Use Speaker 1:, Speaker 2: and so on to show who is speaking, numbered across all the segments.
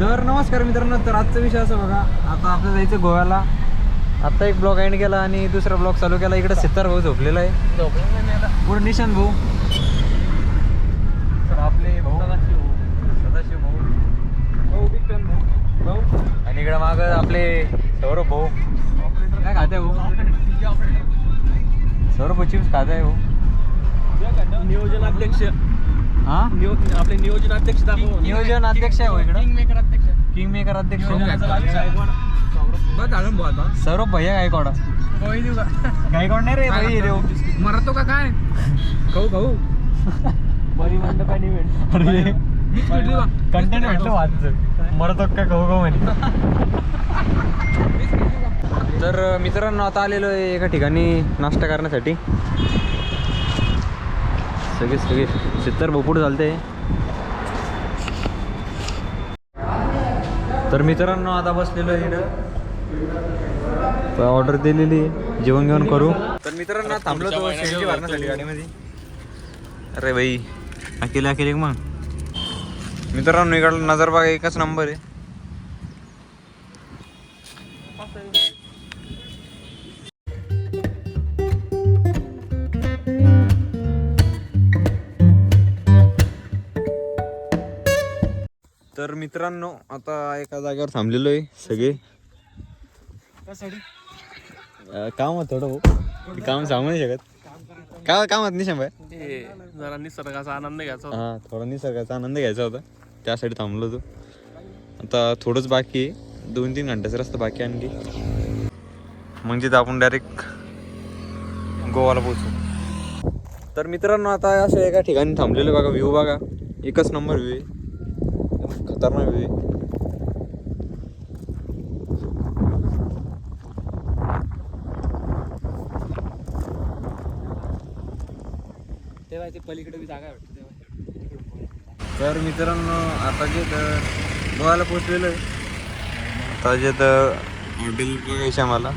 Speaker 1: तर नमस्कार मित्रांनो तर आजचा विषय असा बघा आता आपलं जायचं गोव्याला. आता एक ब्लॉग एंड केला आणि दुसरा ब्लॉग चालू केला. इकडे सितार भाऊ झोपलेला आहे. पुढे निशांत भाऊ. तर आपले भाऊ. सदाशिव भाऊ. भाऊ. आणि इकडे माग आपले सौरभ भाऊ. काय खाते भाऊ? सौरभ चिप्स खात आहे भाऊ
Speaker 2: नियोजनाध्यक्ष
Speaker 1: हा?
Speaker 2: आपले नियोजनाध्यक्ष दाखव.
Speaker 1: नियोजन अध्यक्ष आहे इकडं.
Speaker 2: अध्यक्ष.
Speaker 1: किंग मेकर अध्यक्ष.
Speaker 2: बस झालं भाऊ आता.
Speaker 1: सौरभ भैया गायकवाड. गायकवाड नाही रे भाई रे
Speaker 2: मरतो का काय? खाऊ खाऊ.
Speaker 1: अरे. कंटेंट भेटलं वाच मरतो का कहू कहू म्हणे. तर मित्रांनो आता आलेलो आहे एका ठिकाणी नाश्ता करण्यासाठी. सगळे सगळे. सत्तर भोपूड चालते तर मित्रांनो आता बसलेलो आहे इकडं ऑर्डर दिलेली जेवण घेऊन करू. तर मित्रांनो थांबलो तो शेंडी भरण्यासाठी गाडीमध्ये. अरे भाई अकेले अकेले मग मित्रांनो इकडला नजरबाग एकच नंबर आहे. तर मित्रांनो आता एका जागेवर थांबलेलो आहे सगळे अं, काम होत थोडं भाऊ. ते काम सांगू नाही शकत. काय काम होत शंभर
Speaker 2: जरा निसर्गाचा आनंद घ्यायचा
Speaker 1: हा थोडा निसर्गाचा आनंद घ्यायचा होता. त्यासाठी थांबलो होतो. आता थोडंच बाकी आहे. दोन तीन घंट्याचा रस्ता बाकी आहे आणखी. मग तिथं आपण डायरेक्ट गोवाला पोहोचू. तर मित्रांनो आता असं एका ठिकाणी थांबलेलं बघा व्ह्यू बघा. एकच नंबर व्ह्यू आहे. खतरनाक आहे
Speaker 2: तेव्हा ते पलीकडे बी जागा भेटते तेव्हा.
Speaker 1: तर मित्रांनो आता जे तर गोव्याला पोचलेलो आहे. आता जे तर हॉटेल बघायचे आम्हाला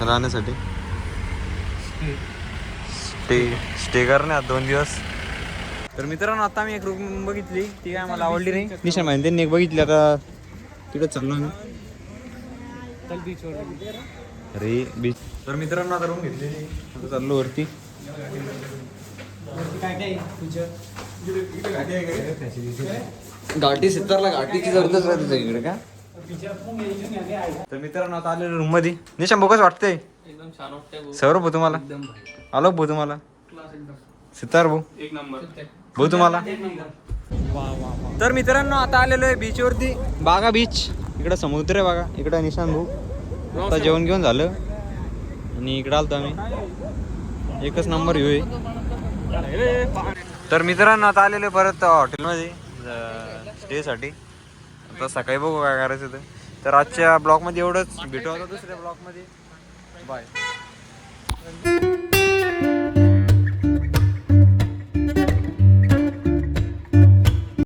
Speaker 1: राहण्यासाठी. स्टे स्टे करण्यात दोन दिवस. तर मित्रांनो आता मी एक रूम बघितली. ती काय मला आवडली नाही. निशा माहिती त्यांनी एक बघितली आता तिकडे चाललो मी
Speaker 2: चल बीचवर
Speaker 1: अरे बीच तर मित्रांनो आता रूम घेतलेली आता चाललो वरती.
Speaker 2: काय काय तुझं
Speaker 1: घाटी सित्तारला घाटीची जरूरतच राहते इकडे का? तर मित्रांनो आता आलेलो रूममध्ये निशाम बोकस वाटतंय?
Speaker 2: एकदम छान वाटतंय
Speaker 1: सौरभ भाऊ तुम्हाला? आलो भाऊ तुम्हाला? सितार भाऊ.
Speaker 2: एक नंबर.
Speaker 1: भाऊ तुम्हाला.
Speaker 2: वा वा
Speaker 1: तर मित्रांनो आता आलेलो आहे बीचवरती बागा बीच इकडं समुद्र आहे बागा. इकडं निशान भाऊ. आता जेवण घेऊन झालं. आणि इकडं आलतो आम्ही. एकच नंबर येऊ आहे. तर मित्रांनो आता आलेलो आहे परत हॉटेलमध्ये स्टेसाठी आता सकाळी बघू काय करायचं तर आजच्या ब्लॉगमध्ये एवढंच. भेटू आता दुसऱ्या ब्लॉगमध्ये. बाय